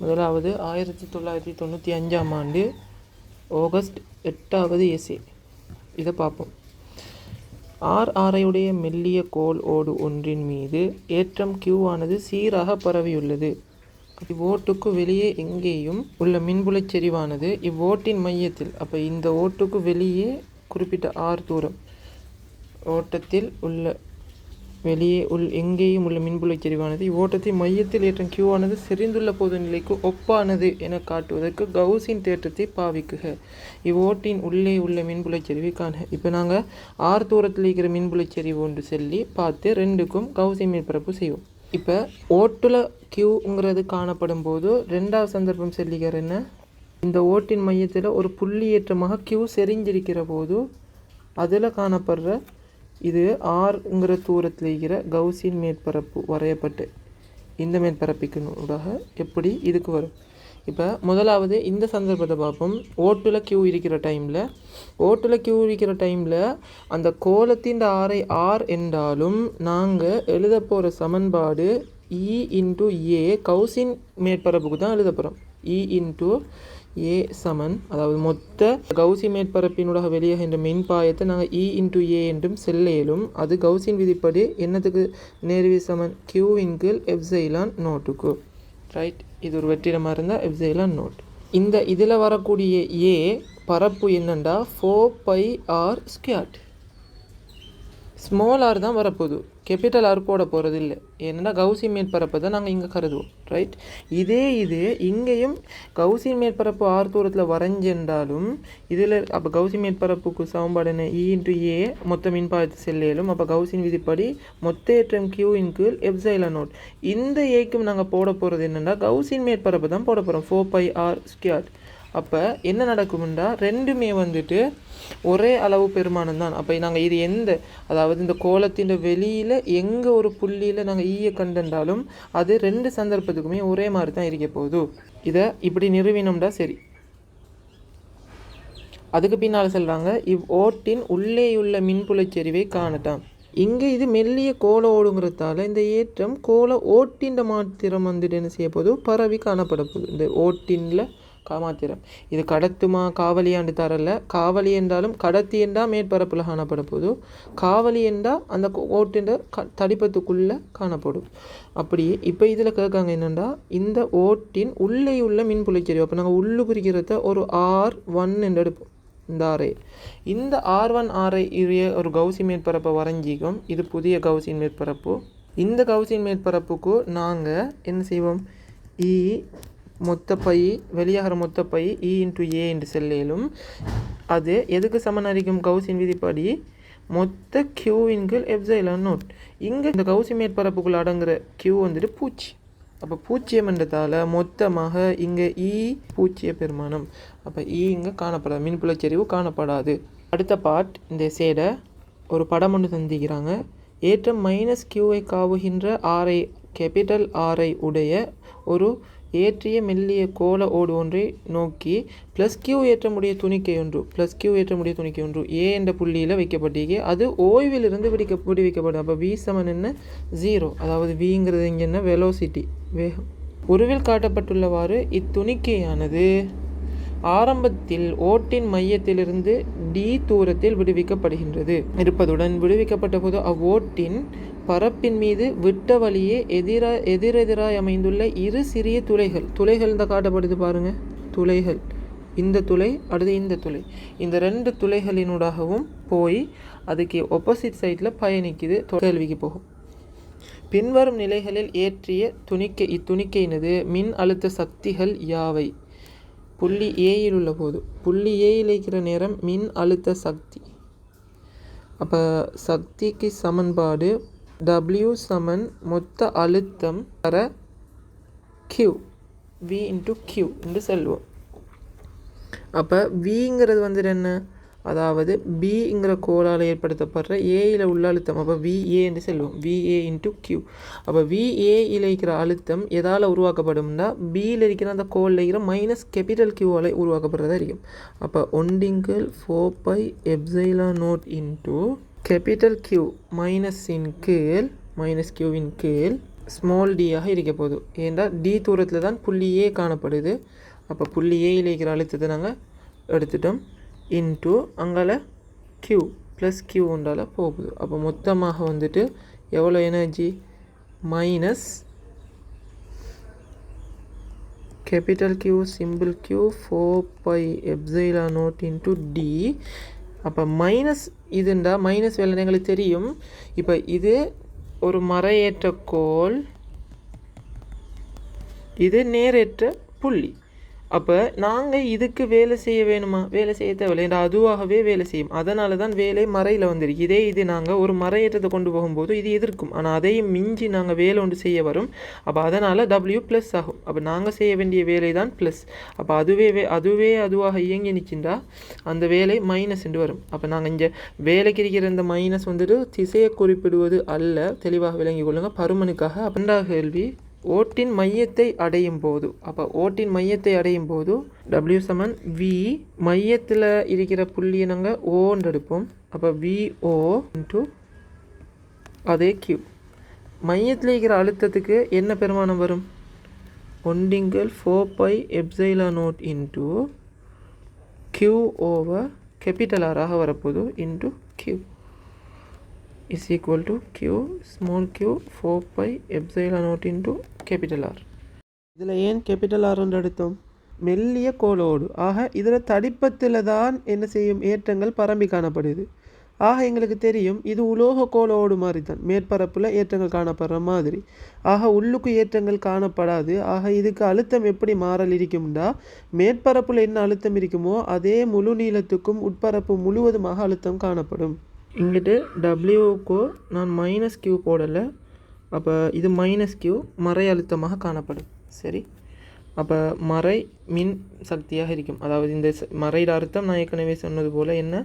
முதலாவது ஆயிரத்தி தொள்ளாயிரத்தி தொண்ணூற்றி அஞ்சாம் ஆண்டு ஆகஸ்ட் எட்டாவது எஸ்ஏ இதை பார்ப்போம். ஆர் ஆரையுடைய மெல்லிய கோல் ஓடு ஒன்றின் மீது ஏற்றம் கியூ ஆனது சீராக பரவியுள்ளது. இவ்வோட்டுக்கு வெளியே எங்கேயும் உள்ள மின்புலச் செறிவானது இவ்வோட்டின் மையத்தில். அப்போ இந்த ஓட்டுக்கு வெளியே குறிப்பிட்ட ஆர் தூரம். ஓட்டத்தில் உள்ள வெளியே உள் எங்கேயும் உள்ள மின்புலச் செறிவானது. இவ்வோட்டத்தின் மையத்தில் ஏற்றம் கியூவானது ஆனது செறிந்துள்ள பொது நிலைக்கு ஒப்பானது என காட்டுவதற்கு கவுசின் தேற்றத்தை பாவிக்குக. இவ்வோட்டின் உள்ளே உள்ள மின்புலச் செறிவை காண இப்போ நாங்கள் ஆறு தூரத்தில் இருக்கிற மின்புலச் செறிவு ஒன்று சொல்லி பார்த்து ரெண்டுக்கும் கவுசின் மேற்பரப்பு செய்வோம். இப்போ ஓட்டுல கியூங்கிறது காணப்படும் போது ரெண்டாவது சந்தர்ப்பம் செல்லிக்கிற என்ன? இந்த ஓட்டின் மையத்தில் ஒரு புள்ளியேற்றமாக கியூ செறிஞ்சிருக்கிற போது அதில் காணப்படுற இது ஆறுங்கிற தூரத்தில் இருக்கிற கவுசின் மேற்பரப்பு வரையப்பட்டு இந்த மேற்பரப்பிற்குனூடாக எப்படி இதுக்கு வரும். இப்போ முதலாவது இந்த சந்தர்ப்பத்தை பார்ப்போம். ஓட்டில் கியூ இருக்கிற டைமில் ஓட்டுல கியூ இருக்கிற டைமில் அந்த கோலத்தின் ஆரை ஆர் என்றாலும் நாங்கள் எழுத போகிற சமன்பாடு e இ இன்ட்டு ஏ கவுசின் மேற்பரப்புக்கு தான் எழுத போகிறோம் இ e இன்ட்டு ஏ சமன். அதாவது மொத்த கவுசி மேற்பரப்பினூடாக வெளியாகின்ற மின்பாயத்தை நாங்கள் இ இன்ட்டு ஏ என்றும் செல்லையிலும் அது கவுசின் விதிப்படி என்னத்துக்கு நேர்வி சமன்? கியூ இன்கில் எப்சைலான் நோட்டுக்கு ரைட் இது ஒரு வெற்றிடமாக இருந்தால் எப்சைலான் நோட். இந்த இதில் வரக்கூடிய ஏ பரப்பு என்னண்டா? Four pi r square small r தான் வரப்போகுது. கேபிட்டல் ஆர் போட போகிறது இல்லை ஏன்னா கவுசி மேற்பரப்பை தான் நாங்கள் இங்கே கருதுவோம் ரைட் இதே இது இங்கேயும் கவுசி மேற்பரப்பு ஆர் தூரத்தில் வரைஞ்சென்றாலும் இதில் அப்போ கவுசி மேற்பரப்புக்கு சமன்பாடு என்ன? இ இன்ட்டு ஏ மொத்த மின்பாயத்து செல்லேலும். அப்போ கவுசின் விதிப்படி மொத்த ஏற்றம் கியூவின் கீழ் எப்சைல நோட். இந்த ஏக்கும் நாங்கள் போட போகிறது என்னென்னா கவுசின் மேற்பரப்பு தான் போட போகிறோம் ஃபோர் பை ஆர் ஸ்கியார்ட் அப்போ என்ன நடக்கும்னா ரெண்டுமே வந்துட்டு ஒரே அளவு பெருமானம் தான் அப்போ நாங்கள் இது எந்த அதாவது இந்த கோலத்தின் வெளியில் எங்கே ஒரு புள்ளியில் நாங்கள் ஈய கண்டென்றாலும் அது ரெண்டு சந்தர்ப்பத்துக்குமே ஒரே மாதிரி தான் இருக்க போகுது. இதை இப்படி நிறுவினோம்டா சரி. அதுக்கு பின்னால் சொல்கிறாங்க இவ் ஓட்டின் உள்ளேயுள்ள மின்புலச் செறிவை காணட்டாம். இங்கே இது மெல்லிய கோல ஓடுங்கிறதால இந்த ஏற்றம் கோல ஓட்டின் மாத்திரம் வந்துட்டு என்ன செய்ய போதும் பரவி காணப்பட போகுது. இந்த ஓட்டின்ல காமாத்திரம். இது கடத்துமா காவலியாண்டு தரல. காவலி என்றாலும் கடத்தி என்றால் மேற்பரப்பில் காணப்படும் போது காவலி என்றால் அந்த ஓட்டின் க தடிப்பத்துக்குள்ளே காணப்படும். அப்படியே இப்போ இதில் கேட்காங்க என்னென்னா இந்த ஓட்டின் உள்ளே உள்ள மின் மின்புலைச்செறிவு அப்போ நாங்கள் உள்ளு குறிக்கிறத ஒரு ஆர் ஒன் என்று எடுப்போம். இந்த ஆரை இந்த ஆர் ஒன் ஆரை இறைய ஒரு கவுசி மேற்பரப்பை வரைஞ்சிக்கும். இது புதிய கவுசின் மேற்பரப்பு. இந்த கவுசின் மேற்பரப்புக்கு நாங்கள் என்ன செய்வோம்? இ மொத்த பை வெளியாகிற மொத்த pi E e into A என்று செல்லிலும் அது எதுக்கு சமனரிக்கும் கவுசின் விதிப்படி? மொத்த கியூவின் கீழ் எப்சைலான் நோட். இங்கே இந்த கவுசி மேற்பரப்புக்குள் அடங்குற கியூ வந்துட்டு பூச்சி. அப்போ பூச்சியம் என்றதால் மொத்தமாக இங்கே இ e பூச்சிய பெருமானம் அப்போ இ e இங்கே காணப்படாது. மின்புலச்சரிவு காணப்படாது. அடுத்த பார்ட் இந்த சேடை ஒரு படம் ஒன்று தந்திக்கிறாங்க ஏற்றம் மைனஸ் கியூவை காவுகின்ற ஆரை கேபிட்டல் ஆரை உடைய ஒரு ஏற்றிய மெல்லிய கோல ஓடு ஒன்றை நோக்கி ப்ளஸ் கியூ ஏற்றமுடைய துணிக்கை ஒன்று ப்ளஸ் கியூ ஏற்றமுடைய துணிக்கை ஒன்று ஏ என்ற புள்ளியில் வைக்கப்பட்டிருக்கு அது ஓய்விலிருந்து பிடிக்க விடுவிக்கப்படும் அப்போ வி சமன் என்ன? ஜீரோ அதாவது விங்கிறது இங்கே என்ன? வெலோசிட்டி வேகம் உருவில் காட்டப்பட்டுள்ளவாறு இத்துணிக்கையானது. ஆரம்பத்தில் ஓட்டின் மையத்திலிருந்து டி தூரத்தில் விடுவிக்கப்படுகின்றது. இருப்பதுடன் விடுவிக்கப்பட்ட போது அவ்வோட்டின் பரப்பின் மீது விட்ட வழியே எதிரா எதிரெதிராய் அமைந்துள்ள இரு சிறிய துளைகள். துளைகள் இந்த காட்டப்படுது பாருங்க. துளைகள். இந்த துளை அடுத்து இந்த துளை. இந்த ரெண்டு துளைகளினூடாகவும் போய் அதுக்கு ஒப்போசிட் சைடில் பயணிக்குது. கேள்விக்கு போகும். பின்வரும் நிலைகளில் ஏற்றிய துணிக்கை இத்துணிக்கையினது மின் அழுத்த சக்திகள் யாவை? புள்ளி ஏயில் உள்ள போது புள்ளி ஏயில் இருக்கிற நேரம் மின் அழுத்த சக்தி. அப்போ சக்திக்கு சமன்பாடு டபிள்யூ சமன் மொத்த அழுத்தம் வர கியூ வி இன்ட்டு கியூ என்று செல்வோம் அப்போ விங்கிறது வந்துட்டு என்ன? அதாவது பிங்கிற கோளால் ஏற்படுத்தப்படுற ஏயில் உள்ள அழுத்தம். அப்போ விஏ என்று செல்வோம் விஏ இன்ட்டு கியூ அப்போ விஏயில் இருக்கிற அழுத்தம் எதால் உருவாக்கப்படும்னா பியில் இருக்கிற அந்த கோலில் இருக்கிற மைனஸ் கேபிட்டல் கியூவால் உருவாக்கப்படுறதா இருக்கும். அப்போ ஒண்டிங்கிள் four pi epsilon naught into capital Q minus கீழ் மைனஸ் கியூவின் கீழ் ஸ்மால் டியாக இருக்க போகுது. ஏன்டா டி தூரத்தில் தான் புள்ளி ஏ காணப்படுது. அப்போ புள்ளி ஏயில் இருக்கிற அழுத்தத்தை நாங்கள் எடுத்துட்டோம். இன்ட்டு அங்கால கியூ ப்ளஸ் கியூ உண்டால போகுது. அப்போ மொத்தமாக வந்துட்டு எவ்வளோ energy minus capital Q simple Q four pi epsilon naught into T அப்போ மைனஸ் இதுண்டா? மைனஸ் வேலை எங்களுக்கு தெரியும். இப்போ இது ஒரு மறையேற்ற கோல் இது நேரேற்ற புள்ளி. அப்போ நாங்கள் இதுக்கு வேலை செய்ய வேணுமா? வேலை செய்ய தேவையில்லை. ஏன்னா அதுவாகவே வேலை செய்யும். அதனால தான் வேலை மறையில் வந்துருக்கு. இதே இது நாங்கள் ஒரு மறையேற்றத்தை கொண்டு போகும்போது இது எதிர்க்கும். ஆனால் அதையும் மிஞ்சி நாங்கள் வேலை ஒன்று செய்ய வரும். அப்போ அதனால் டபிள்யூ ப்ளஸ் ஆகும். அப்போ நாங்கள் செய்ய வேண்டிய வேலை தான் ப்ளஸ் அப்போ அதுவே வே அதுவே அதுவாக இயங்கி நிற்கின்றா அந்த வேலை மைனஸ் என்று வரும். அப்போ நாங்கள் இங்கே வேலைக்கு இருக்கிற இந்த மைனஸ் வந்துட்டு திசையை குறிப்பிடுவது அல்ல. தெளிவாக விளங்கிக் கொள்ளுங்கள் பருமனுக்காக. அப்படின்ற கேள்வி ஓட்டின் மையத்தை அடையும் போது அப்போ ஓட்டின் மையத்தை அடையும் போது டபிள்யூ சமன் வி மையத்தில் இருக்கிற புள்ளியை நாங்கள் ஓன்னு எடுப்போம். அப்போ விஓ இன்ட்டு அதே கியூ மையத்தில் இருக்கிற அழுத்தத்துக்கு என்ன பெருமானம் வரும்? ஒண்டிங்கல் four pi epsilon naught into Q over capital ஆராக வரப்போகுது into Q is equal to q small q 4 pi epsilon naught into capital R. இதில் ஏன் கேபிட்டல் ஆர்ன்னு எடுத்தோம்? மெல்லிய கோலோடு ஆக இதில் தடிப்பத்தில் தான் என்ன செய்யும்? ஏற்றங்கள் பரம்பி காணப்படுது. ஆக எங்களுக்கு தெரியும் இது உலோக கோலோடு மாதிரி தான் மேற்பரப்பில் ஏற்றங்கள் காணப்படுற மாதிரி. ஆக உள்ளுக்கு ஏற்றங்கள் காணப்படாது. ஆக இதுக்கு அழுத்தம் எப்படி மாறல் இருக்கும்டா? மேற்பரப்பில் என்ன அழுத்தம் இருக்குமோ அதே முழு நீளத்துக்கும் உட்பரப்பு முழுவதுமாக அழுத்தம் காணப்படும். இங்கிட்டு டபிள்யூக்கோ நான் மைனஸ் கியூ போடலை. அப்போ இது மைனஸ் கியூ மறை அழுத்தமாக காணப்படும். சரி? அப்போ மறை மின் சக்தியாக இருக்கும். அதாவது இந்த மறையில் அர்த்தம் நான் ஏற்கனவே சொன்னது போல் என்ன?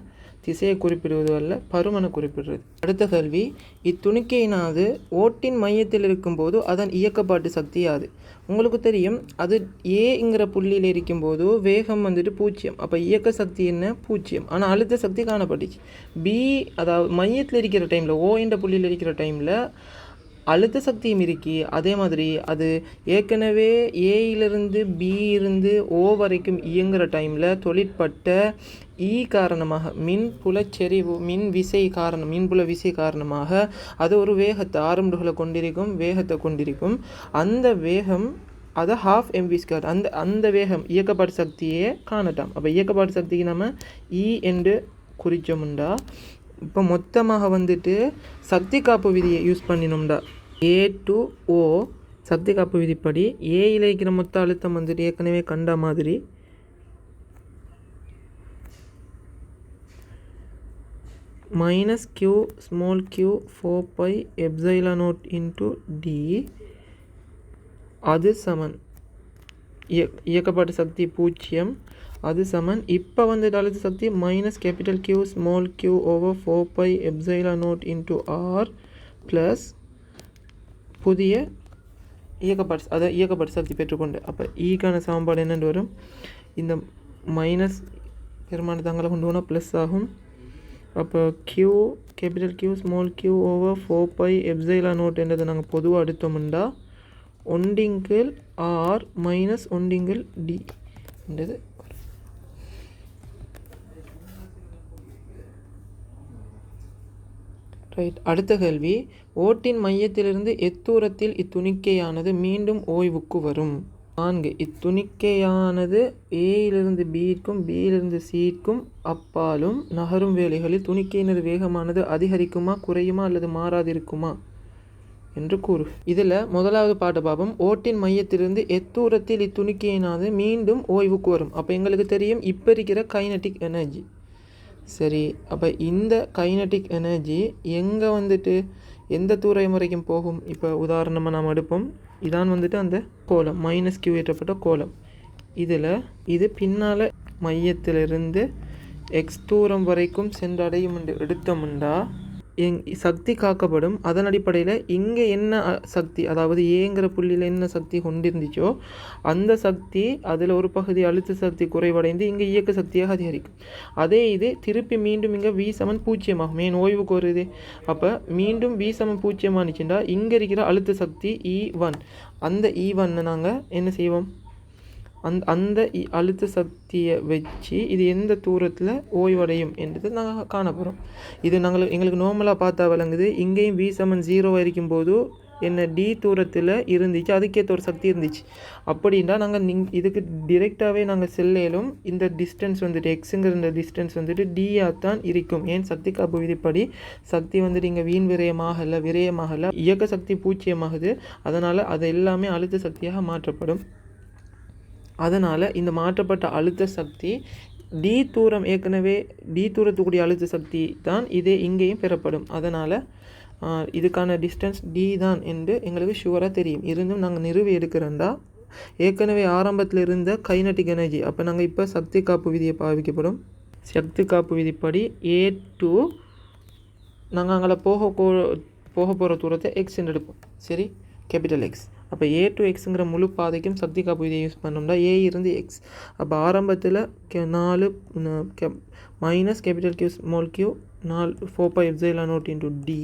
திசையை குறிப்பிடுவது அல்ல பருமனை குறிப்பிடுறது. அடுத்த கல்வி இத்துணிக்கையினாது ஓட்டின் மையத்தில் இருக்கும்போது அதன் இயக்கப்பாட்டு சக்தியாது உங்களுக்கு தெரியும் அது ஏங்கிற புள்ளியில் இருக்கும்போது வேகம் வந்துட்டு பூஜ்ஜியம் அப்போ இயக்க சக்தி என்ன? பூஜ்ஜியம் ஆனால் அழுத்த சக்தி காணப்பட்டுச்சு. பி அதாவது மையத்தில் இருக்கிற டைமில் ஓ என்ற புள்ளியில் இருக்கிற டைமில் அழுத்த சக்தியும் இருக்கி அதே மாதிரி அது ஏற்கனவே ஏயிலிருந்து பி இருந்து ஓ வரைக்கும் இயங்குகிற டைமில் தொழிற்பட்ட ஈ காரணமாக மின் புலச்செறிவு மின் விசை காரணம் மின்புல விசை காரணமாக அது ஒரு வேகத்தை ஆரம்புகளை கொண்டிருக்கும் வேகத்தை கொண்டிருக்கும். அந்த வேகம் அதை ஹாஃப் எம்பி ஸ்கொயர் அந்த அந்த வேகம் இயக்கப்பாட்டு சக்தியே காணட்டாம். அப்போ இயக்கப்பாட்டு சக்திக்கு நம்ம இ e என்று குறிச்சோம்டா இப்போ மொத்தமாக வந்துட்டு சக்தி காப்பு விதியை யூஸ் பண்ணினோம்டா. ஏ டு ஓ சக்தி காப்பு விதிப்படி ஏ இழைக்கிற மொத்த அழுத்தம் வந்துட்டு ஏற்கனவே கண்ட மாதிரி. Minus Q small Q four pi epsilon naught into T அது சமன். இயக் இயக்கப்பாட்டு சக்தி பூஜ்ஜியம். அது சமன். இப்போ வந்து அழுத்த சக்தி minus capital Q small Q over four pi epsilon naught into R plus புதிய இயக்கப்பட்டு அதை இயக்கப்பட்டு சக்தி பெற்றுக்கொண்டு. அப்போ ஈக்கான e சமன்பாடு என்னென்று வரும்? இந்த மைனஸ் பெருமானத்தாங்களை கொண்டு போனால் ப்ளஸ் ஆகும். அப்போ Q capital Q small Q over four pi epsilon naught என்றதை நாங்கள் பொதுவாக எடுத்தோம்னா ஒண்டிங்கிள் ஆர் மைனஸ் ஒண்டிங்கிள் டி என்றது ரைட் அடுத்த கேள்வி. ஓட்டின் மையத்திலிருந்து எத்தூரத்தில் இத்துணிக்கையானது மீண்டும் ஓய்வுக்கு வரும்? நான்கு. இத்துணிக்கையானது ஏயிலிருந்து பிக்கும் பியிலிருந்து சிக்கும் அப்பாலும் நகரும் வேலைகளில் துணிக்கையினது வேகமானது அதிகரிக்குமா குறையுமா அல்லது மாறாதிருக்குமா? என்று கூறு. இதில் முதலாவது பாட்டு பாபம் ஓட்டின் மையத்திலிருந்து எத்தூரத்தில் இத்துணிக்கையினானது மீண்டும் ஓய்வுக்கு வரும். அப்போ எங்களுக்கு தெரியும் இப்போ இருக்கிற கைனட்டிக் எனர்ஜி சரி அப்போ இந்த கைனட்டிக் எனர்ஜி எங்கே வந்துட்டு எந்த தூரை முறைக்கும் போகும்? இப்போ உதாரணமாக நாம் எடுப்போம். இதான் வந்துட்டு அந்த கோலம் மைனஸ் கியூ ஏற்றப்பட்ட கோலம் இதில் இது பின்னால் மையத்திலிருந்து எக்ஸ் தூரம் வரைக்கும் சென்றடையும் என்று எடுத்தோம்னா எங் சக்தி காக்கப்படும். அதன் அடிப்படையில் இங்கே என்ன சக்தி அதாவது ஏங்கிற புள்ளியில் என்ன சக்தி கொண்டிருந்துச்சோ அந்த சக்தி அதில் ஒரு பகுதி அழுத்த சக்தி குறைவடைந்து இங்கே இயக்க சக்தியாக அதிகரிக்கும். அதே இது திருப்பி மீண்டும் இங்கே வி சமன் பூஜ்ஜியமாகும். ஏன்? ஓய்வுக்கு வருது. அப்போ மீண்டும் வி சமன் பூஜ்ஜியமானுச்சுண்டா இங்கே இருக்கிற அழுத்த சக்தி e இ ஒன் அந்த e இ ஒன்னை நாங்கள் என்ன செய்வோம்? அந் அந்த இ- அழுத்த சக்தியை வச்சு இது எந்த தூரத்தில் ஓய்வடையும் என்றது நாங்கள் காணப்போகிறோம் இது நாங்கள் எங்களுக்கு நார்மலாக பார்த்தா விளங்குது. இங்கேயும் வி சமன் ஜீரோ வரைக்கும் போது என்ன டி தூரத்தில் இருந்துச்சு அதுக்கேற்ற ஒரு சக்தி இருந்துச்சு. அப்படின்னா நாங்கள் நிங் இதுக்கு டிரெக்டாகவே நாங்கள் செல்லையிலும் இந்த டிஸ்டன்ஸ் வந்துட்டு எக்ஸுங்கிற இந்த டிஸ்டன்ஸ் வந்துட்டு டியாக தான் இருக்கும். ஏன்? சக்தி காப்பு விதிப்படி சக்தி வந்துட்டு இங்கே வீண் விரயமாகலை விரயமாகலை இயக்க சக்தி பூச்சியமாகுது அதனால் அது எல்லாமே அழுத்த சக்தியாக மாற்றப்படும். அதனால் இந்த மாற்றப்பட்ட அழுத்த சக்தி டி தூரம் ஏற்கனவே டி தூரத்துக்குரிய அழுத்த சக்தி தான் இதே இங்கேயும் பெறப்படும். அதனால் இதுக்கான டிஸ்டன்ஸ் டி தான் என்று எங்களுக்கு ஷுவராக தெரியும். இருந்தும் நாங்கள் நிறுவி எடுக்கிறோண்டா ஏற்கனவே ஆரம்பத்தில் இருந்த கைனட்டிக் எனர்ஜி அப்போ நாங்கள் இப்போ சக்தி காப்பு விதியை பாவிக்கப்படும். சக்தி காப்பு விதிப்படி ஏ டூ நாங்கள் அங்கே போக போக போகிற தூரத்தை எக்ஸ் எடுப்போம். சரி? கேபிட்டல் எக்ஸ் அப்போ ஏ டு எக்ஸுங்கிற முழு பாதைக்கும் சக்தி காப்பு யூஸ் பண்ணோம்னா ஏ இருந்து எக்ஸ் அப்போ ஆரம்பத்தில் நாலு minus capital Q small Q நாலு four pi epsilon naught into T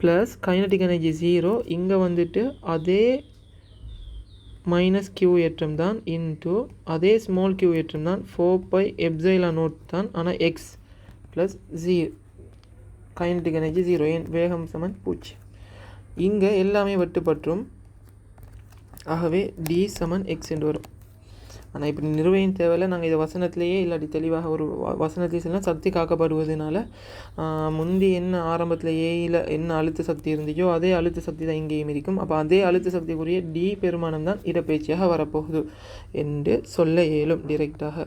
plus kinetic energy zero இங்கே வந்துட்டு அதே மைனஸ் கியூ ஏற்றம் தான் இன்ட்டு அதே ஸ்மால் கியூ ஏற்றம் தான் ஃபோர் பை எப்சைலா நோட் தான் ஆனால் X plus G kinetic energy zero ஏன்? வேகம் சமன் பூச்சி. இங்கே எல்லாமே வெட்டுப்பற்றும் ஆகவே டி சமன் எக்ஸ் என்று வரும். ஆனால் இப்படி நிறுவையின் தேவையில்ல. நாங்கள் இதை வசனத்திலேயே இல்லாட்டி தெளிவாக ஒரு வ- வசனத்திலே சொல்லலாம் சக்தி காக்கப்படுவதனால முந்தி என்ன ஆரம்பத்தில் ஏயில் என்ன அழுத்த சக்தி இருந்துச்சோ அதே அழுத்த சக்தி தான் இங்கேயும் இருக்கும். அப்போ அதே அழுத்த சக்திக்குரிய டி பெருமானம் தான் இடப்பெயர்ச்சியாக வரப்போகுது என்று சொல்ல இயலும் டிரெக்டாக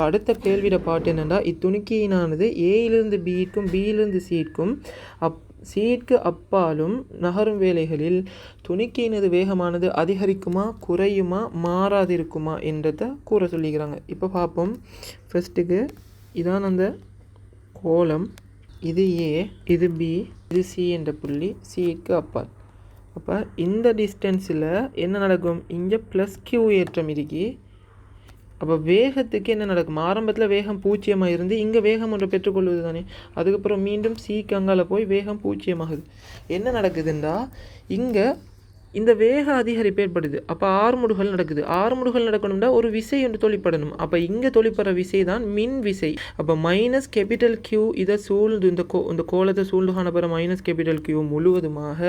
அடுத்த கேள்வியோட பாட்டு என்னென்னா இத்துணுக்கியினானது ஏயிலிருந்து பியிற்கும் பியிலிருந்து சீட்கும் அப் சீட்க்கு அப்பாலும் நகரும் வேலைகளில் துணிக்கையினது வேகமானது அதிகரிக்குமா குறையுமா மாறாதிருக்குமா என்றதை கூற சொல்லிக்கிறாங்க. இப்போ பார்ப்போம் ஃபஸ்ட்டுக்கு இதான் அந்த கோலம். இது ஏ இது பி இது சி என்ற புள்ளி சிக்கு அப்பால். அப்போ இந்த டிஸ்டன்ஸில் என்ன நடக்கும்? இங்கே ப்ளஸ் கியூ ஏற்றம் இருக்கி அப்போ வேகத்துக்கு என்ன நடக்கும்? ஆரம்பத்தில் வேகம் பூஜ்ஜியமாக இருந்து இங்கே வேகம் ஒன்றை பெற்றுக்கொள்வது தானே அதுக்கப்புறம் மீண்டும் சீக்கங்கால போய் வேகம் பூஜ்ஜியமாகுது என்ன நடக்குதுன்னா இங்கே இந்த வேக அதிகரிப்பு ஏற்படுது அப்போ ஆறுமுடுகள் நடக்குது. ஆறுமுடுகள் நடக்கணும்னா ஒரு விசை ஒன்று தொழிற்படணும். அப்போ இங்கே தொழிற்படுற விசை தான் மின் விசை. அப்போ மைனஸ் கேபிட்டல் கியூ இதை சூழ்ந்து இந்த கோ இந்த கோலத்தை சூழ்ந்து காணப்படுற மைனஸ் கேபிட்டல் கியூ முழுவதுமாக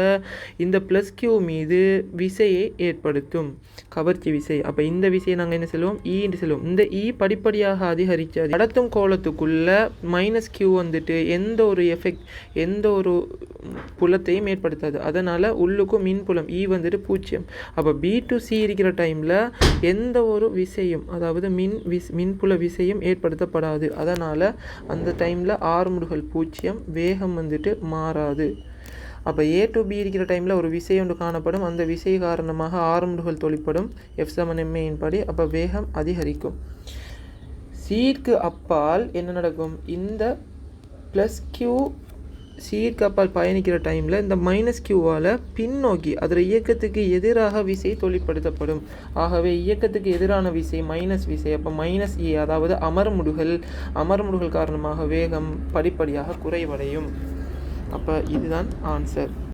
இந்த ப்ளஸ் கியூ மீது விசையை ஏற்படுத்தும். கவர்ச்சி விசை. அப்போ இந்த விசையை நாங்கள் என்ன செல்வோம் இ e என்று செல்வோம் இந்த இ படிப்படியாக அதிகரித்து நடத்தும் கோலத்துக்குள்ள மைனஸ் கியூ வந்துட்டு எந்த ஒரு எஃபெக்ட் எந்த ஒரு புலத்தையும் ஏற்படுத்தாது. அதனால் உள்ளுக்கும் மின்புலம் ஈ வந்துட்டு பூஜ்ஜியம். அப்போ பி டு சி இருக்கிற டைமில் எந்த ஒரு விசையும் அதாவது மின் விஸ் மின்புல விசையும் ஏற்படுத்தப்படாது. அதனால் அந்த டைமில் ஆறுமுடுகள் பூஜ்ஜியம் வேகம் வந்துட்டு மாறாது. அப்போ ஏ டு பி இருக்கிற டைமில் ஒரு விசை ஒன்று காணப்படும். அந்த விசை காரணமாக ஆறுமுடுகள் தொழிற்படும் எஃப் செவன் எம்ஏயின் படி அப்போ வேகம் அதிகரிக்கும். சீக்கு அப்பால் என்ன நடக்கும்? இந்த ப்ளஸ் கியூ சீர் அப்பால் பயணிக்கிற டைமில் இந்த மைனஸ் கியூவால் பின்னோக்கி அதில் இயக்கத்துக்கு எதிராக விசை தொழிற்படுத்தப்படும். ஆகவே இயக்கத்துக்கு எதிரான விசை மைனஸ் விசை அப்போ மைனஸ் ஏ e, அதாவது அமர்முடுகள் அமர்முடுகள் காரணமாக வேகம் படிப்படியாக குறைவடையும். அப்போ இதுதான் ஆன்சர்